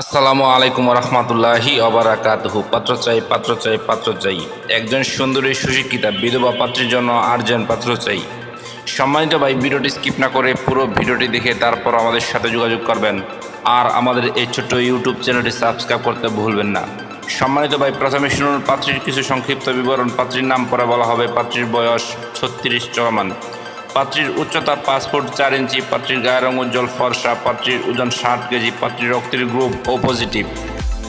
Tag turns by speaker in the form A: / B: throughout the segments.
A: আসসালামু আলাইকুম রহমতুল্লাহি অবরাকাতহু পাত্র চাই পাত্র চাই পাত্র চাই। একজন সুন্দরী, সুশিক্ষিতা, বিধবা পাত্রের জন্য আটজন পাত্র চাই। সম্মানিত ভাই, ভিডিওটি স্কিপ না করে পুরো ভিডিওটি দেখে তারপর আমাদের সাথে যোগাযোগ করবেন। আর আমাদের এই ছোট্ট ইউটিউব চ্যানেলটি সাবস্ক্রাইব করতে ভুলবেন না। সম্মানিত ভাই, প্রথমে শুনুন, পাত্রীর কিছু সংক্ষিপ্ত বিবরণ। পাত্রীর নাম পরে বলা হবে, পাত্রীর বয়স ছত্রিশ চলমান। পাত্রীর উচ্চতা পাঁচ ফুট চার ইঞ্চি, পাত্রীর গায়ের রঙ উজ্জ্বল, ফর্সা, পাত্রীর ওজন ষাট কেজি, পাত্রীর রক্তের গ্রুপ ও পজিটিভ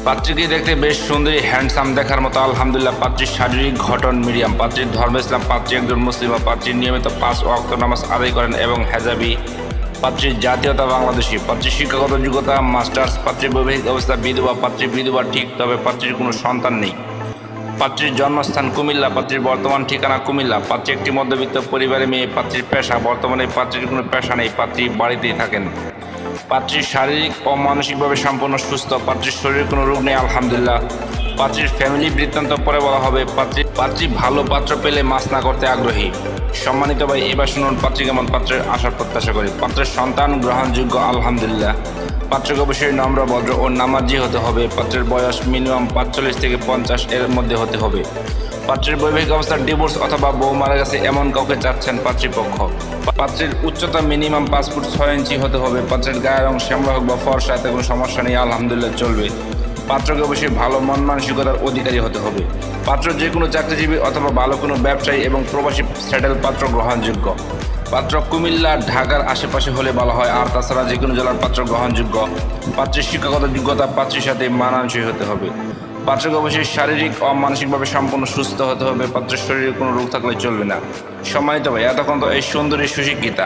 A: পাত্রীকে দেখতে বেশ সুন্দরী হ্যান্ডসাম দেখার মতো, আলহামদুলিল্লাহ, পাত্রীর শারীরিক ঘটন মিডিয়াম। পাত্রীর ধর্ম ইসলাম, পাত্রী একজন মুসলিম বা পাত্রীর নিয়মিত পাঁচ ওয়াক্ত নামাজ আদায় করেন এবং হেজাবি। পাত্রীর জাতীয়তা বাংলাদেশি, পাত্রীর শিক্ষাগত যোগ্যতা, মাস্টার্স, পাত্রীর বৈবাহিক অবস্থা বিধবা, পাত্রীর বিধবা ঠিক, তবে পাত্রীর কোনো সন্তান নেই। পাত্রীর জন্মস্থান কুমিল্লা, পাত্রীর বর্তমান ঠিকানা কুমিল্লা। পাত্রী একটি মধ্যবিত্ত পরিবারে মেয়ে, পাত্রীর পেশা, বর্তমানে পাত্রীর কোনো পেশা নেই, পাত্রী বাড়িতেই থাকেন। পাত্রীর শারীরিক ও মানসিকভাবে সম্পূর্ণ সুস্থ, পাত্রীর শরীরে কোনো রোগ নেই, আলহামদুলিল্লাহ। পাত্রীর ফ্যামিলি বৃত্তান্ত পরে বলা হবে পাত্রী পাত্রী ভালো পাত্র পেলে মাছ না করতে আগ্রহী। সম্মানিত ভাই, এবার শুনুন পাত্রী কেমন পাত্রের আশার প্রত্যাশা করি। পাত্রের সন্তান গ্রহণযোগ্য, আলহামদুলিল্লাহ। পাত্রকে অবশ্যই নম্র, ভদ্র ও নামাজি হতে হবে। পাত্রের বয়স মিনিমাম পাঁচচল্লিশ থেকে পঞ্চাশ এর মধ্যে হতে হবে। পাত্রের বৈবাহিক অবস্থার ডিভোর্স অথবা বউ মারা গেছে এমন কাউকে চাচ্ছেন পাত্রীপক্ষ। পাত্রের উচ্চতা মিনিমাম পাঁচ ফুট ছয় ইঞ্চি হতে হবে। পাত্রের গায়ের রং শ্যামলা হোক বা ফর্সা, এতে কোনো সমস্যা নেই, আলহামদুলিল্লাহ, চলবে। পাত্রকে অবশ্যই ভালো মন মানসিকতার অধিকারী হতে হবে। পাত্র যে কোনো চাকরিজীবী অথবা ভালো কোনো ব্যবসায়ী এবং প্রবাসী স্যাটেল পাত্র গ্রহণযোগ্য। পাত্র কুমিল্লা, ঢাকার আশেপাশে হলে ভালো হয়, আর তাছাড়া যে কোনো জেলার পাত্র গ্রহণযোগ্য। পাত্রের শিক্ষাগত যোগ্যতা পাত্রের সাথে মানানসই হতে হবে। পাত্রকে অবশ্যই শারীরিক ও মানসিকভাবে সম্পূর্ণ সুস্থ হতে হবে। পাত্রের শরীরে কোনো রোগ থাকলে চলবে না। সম্মানিত ভাই, এতক্ষণ তো এই সুন্দরী সুশিক্ষিতা।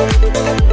A: Thank you.